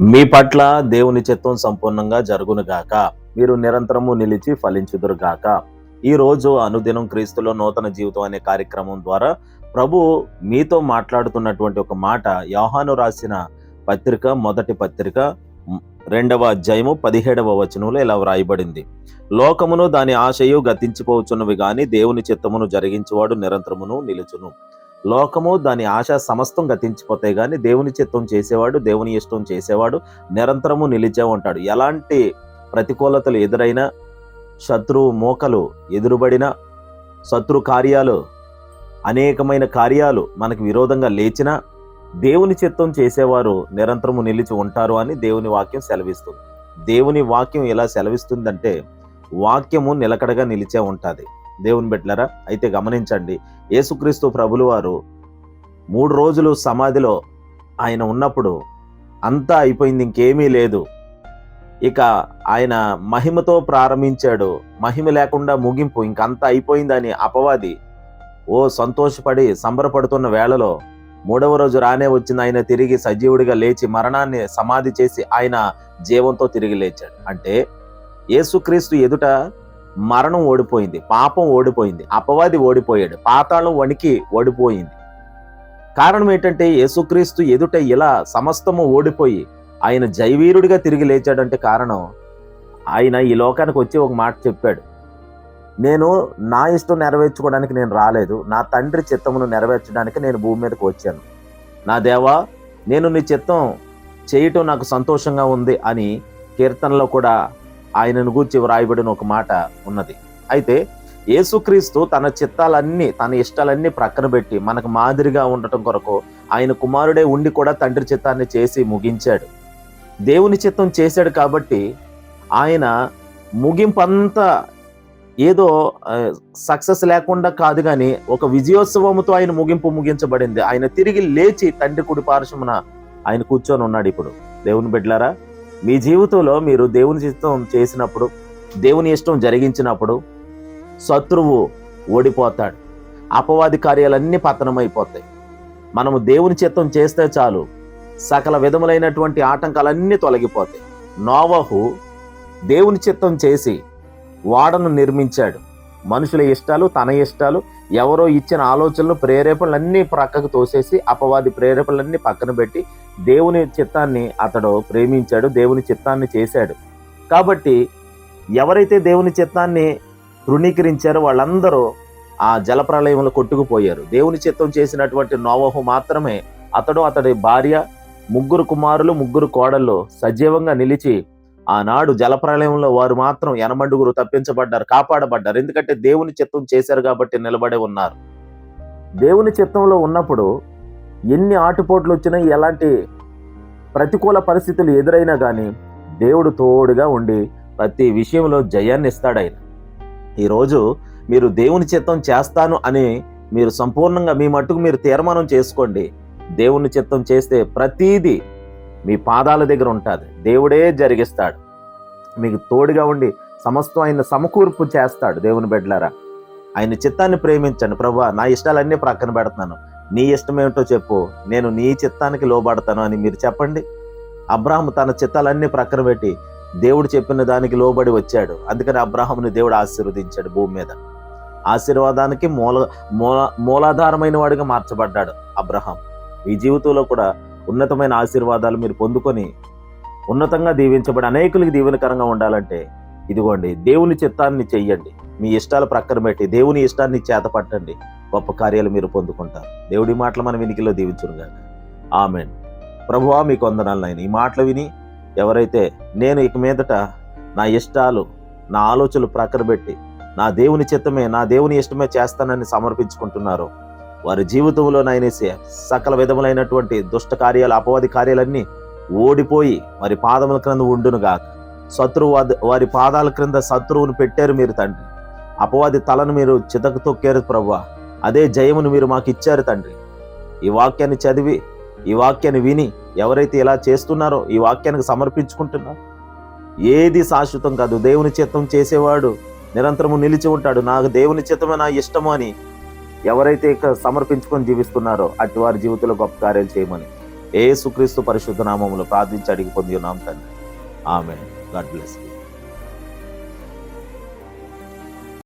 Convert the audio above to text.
మీ పట్ల దేవుని చిత్తం సంపూర్ణంగా జరుగునుగాక. మీరు నిరంతరము నిలిచి ఫలించుదురుగాక. ఈ రోజు అనుదినం క్రీస్తులో నూతన జీవితం అనే కార్యక్రమం ద్వారా ప్రభు మీతో మాట్లాడుతున్నటువంటి ఒక మాట యోహాను రాసిన పత్రిక మొదటి పత్రిక రెండవ అధ్యాయము పదిహేడవ వచనంలో ఇలా వ్రాయబడింది. లోకమును దాని ఆశయు గతించిపోవచ్చున్నవి గాని దేవుని చిత్తమును జరిగించేవాడు నిరంతరమును నిలుచును. లోకము దాని ఆశ సమస్తం గతించిపోతే కానీ దేవుని చిత్తం చేసేవాడు దేవుని ఇష్టం చేసేవాడు నిరంతరము నిలిచే ఉంటాడు. ఎలాంటి ప్రతికూలతలు ఎదురైనా శత్రువు మోకలు ఎదురుబడిన శత్రు కార్యాలు అనేకమైన కార్యాలు మనకు విరోధంగా లేచినా దేవుని చిత్తం చేసేవారు నిరంతరము నిలిచి ఉంటారు అని దేవుని వాక్యం సెలవిస్తుంది. దేవుని వాక్యం ఎలా సెలవిస్తుందంటే వాక్యము నిలకడగా నిలిచే ఉంటుంది. దేవుని బిడ్డలారా అయితే గమనించండి. యేసుక్రీస్తు ప్రభులు వారు మూడు రోజులు సమాధిలో ఆయన ఉన్నప్పుడు అంతా అయిపోయింది ఇంకేమీ లేదు. ఇక ఆయన మహిమతో ప్రారంభించాడు. మహిమ లేకుండా ముగింపు ఇంకంతా అయిపోయిందని అపవాది ఓ సంతోషపడి సంబరపడుతున్న వేళలో మూడవ రోజు రానే వచ్చింది. ఆయన తిరిగి సజీవుడిగా లేచి మరణాన్ని సమాధి చేసి ఆయన జీవంతో తిరిగి లేచాడు. అంటే యేసుక్రీస్తు ఎదుట మరణం ఓడిపోయింది పాపం ఓడిపోయింది అపవాది ఓడిపోయాడు పాతాళం వణికి ఓడిపోయింది. కారణం ఏంటంటే యేసుక్రీస్తు ఎదుట ఇలా సమస్తము ఓడిపోయి ఆయన జైవీరుడిగా తిరిగి లేచాడంటే కారణం ఆయన ఈ లోకానికి వచ్చి ఒక మాట చెప్పాడు. నేను నా ఇష్టం నెరవేర్చుకోవడానికి నేను రాలేదు నా తండ్రి చిత్తమును నెరవేర్చడానికి నేను భూమి మీదకి వచ్చాను. నా దేవా నేను నీ చిత్తం చేయటం నాకు సంతోషంగా ఉంది అని కీర్తనలో కూడా ఆయనను గూర్చి వ్రాయబడిన ఒక మాట ఉన్నది. అయితే యేసుక్రీస్తు తన చిత్తాలన్నీ తన ఇష్టాలన్నీ ప్రక్కన పెట్టి మనకు మాదిరిగా ఉండటం కొరకు ఆయన కుమారుడే ఉండి కూడా తండ్రి చిత్తాన్ని చేసి ముగించాడు. దేవుని చిత్తం చేశాడు కాబట్టి ఆయన ముగింపంతా ఏదో సక్సెస్ లేకుండా కాదు కానీ ఒక విజయోత్సవముతో ఆయన ముగింపు ముగించబడింది. ఆయన తిరిగి లేచి తండ్రి కుడి పార్శ్వమున ఆయన కూర్చొని ఉన్నాడు ఇప్పుడు. దేవుని బిడ్డలారా మీ జీవితంలో మీరు దేవుని చిత్తం చేసినప్పుడు దేవుని ఇష్టం జరిగించినప్పుడు శత్రువు ఓడిపోతాడు. అపవాది కార్యాలన్నీ పతనమైపోతాయి. మనము దేవుని చిత్తం చేస్తే చాలు. సకల విధములైనటువంటి ఆటంకాలన్నీ తొలగిపోతాయి. నోవహు దేవుని చిత్తం చేసి వాడను నిర్మించాడు. మనుషుల ఇష్టాలు తన ఇష్టాలు ఎవరో ఇచ్చిన ఆలోచనలు ప్రేరేపణలన్నీ ప్రక్కకు తోసేసి అపవాది ప్రేరేపణలన్నీ పక్కన పెట్టి దేవుని చిత్తాన్ని అతడు ప్రేమించాడు దేవుని చిత్తాన్ని చేశాడు. కాబట్టి ఎవరైతే దేవుని చిత్తాన్ని తృణీకరించారో వాళ్ళందరూ ఆ జలప్రలయంలో కొట్టుకుపోయారు. దేవుని చిత్తం చేసినటువంటి నోవహు మాత్రమే అతడు అతడి భార్య ముగ్గురు కుమారులు ముగ్గురు కోడళ్ళు సజీవంగా నిలిచి ఆనాడు జలప్రలయంలో వారు మాత్రం ఎనమండుగురు తప్పించబడ్డారు కాపాడబడ్డారు. ఎందుకంటే దేవుని చిత్తం చేశారు కాబట్టి నిలబడే ఉన్నారు. దేవుని చిత్తంలో ఉన్నప్పుడు ఎన్ని ఆటుపోట్లు వచ్చినా ఎలాంటి ప్రతికూల పరిస్థితులు ఎదురైనా కానీ దేవుడు తోడుగా ఉండి ప్రతి విషయంలో జయాన్ని ఇస్తాడు ఆయన. ఈరోజు మీరు దేవుని చిత్తం చేస్తాను అని మీరు సంపూర్ణంగా మీ మట్టుకు మీరు తీర్మానం చేసుకోండి. దేవుని చిత్తం చేస్తే ప్రతీది మీ పాదాల దగ్గర ఉంటుంది. దేవుడే జరిగిస్తాడు. మీకు తోడుగా ఉండి సమస్తం ఆయన సమకూర్పు చేస్తాడు దేవుని బిడ్డలారా. ఆయన చిత్తాన్ని ప్రేమించండి. ప్రభు నా ఇష్టాలన్నీ ప్రక్కన పెడుతున్నాను నీ ఇష్టం ఏమిటో చెప్పు. నేను నీ చిత్తానికి లోబడతాను అని మీరు చెప్పండి. అబ్రాహం తన చిత్తాలన్నీ ప్రక్కన పెట్టి దేవుడు చెప్పిన దానికి లోబడి వచ్చాడు. అందుకని అబ్రాహంని దేవుడు ఆశీర్వదించాడు భూమి మీద. ఆశీర్వాదానికి మూల మూల మూలాధారమైన వాడిగా మార్చబడ్డాడు అబ్రహాం. ఈ జీవితంలో కూడా ఉన్నతమైన ఆశీర్వాదాలు మీరు పొందుకొని ఉన్నతంగా దీవించబడి అనేకులకి దీవెనకరంగా ఉండాలంటే ఇదిగోండి దేవుని చిత్తాన్ని చెయ్యండి. మీ ఇష్టాలు ప్రక్కన పెట్టి దేవుని ఇష్టాన్ని చేతపట్టండి. గొప్ప కార్యాలు మీరు పొందుకుంటారు. దేవుడి మాటలు మన వినికిలో దీవించునుగా ఆమెన్. ప్రభువా మీకు వందనాలు ఆయన ఈ మాటలు విని ఎవరైతే నేను ఇక మీదట నా ఇష్టాలు నా ఆలోచనలు ప్రక్కన పెట్టి నా దేవుని చిత్తమే నా దేవుని ఇష్టమే చేస్తానని సమర్పించుకుంటున్నారో వారి జీవితంలో నాయనేసే సకల విధములైనటువంటి దుష్ట కార్యాలు అపవాది కార్యాలన్నీ ఓడిపోయి వారి పాదముల క్రింద ఉండునుగాక శత్రువు వారి పాదాల క్రింద శత్రువును పెట్టారు మీరు తండ్రి. అపవాది తలను మీరు చితకు తొక్కారు ప్రభు అదే జయమును మీరు మాకు ఇచ్చారు తండ్రి. ఈ వాక్యాన్ని చదివి ఈ వాక్యాన్ని విని ఎవరైతే ఇలా చేస్తున్నారో ఈ వాక్యానికి సమర్పించుకుంటున్నారో ఏది శాశ్వతం కాదు. దేవుని చిత్తం చేసేవాడు నిరంతరము నిలిచి ఉంటాడు. నాకు దేవుని చిత్తమే నా ఇష్టము అని ఎవరైతే సమర్పించుకొని జీవిస్తున్నారో అటు వారి జీవితంలో గొప్ప కార్యాలు చేయమని ఏసుక్రీస్తు పరిశుద్ధ నామములు ప్రార్థించి అడిగి పొంది ఉన్నాం తండ్రి. ఆమె గాడ్ బ్లెస్ యూ.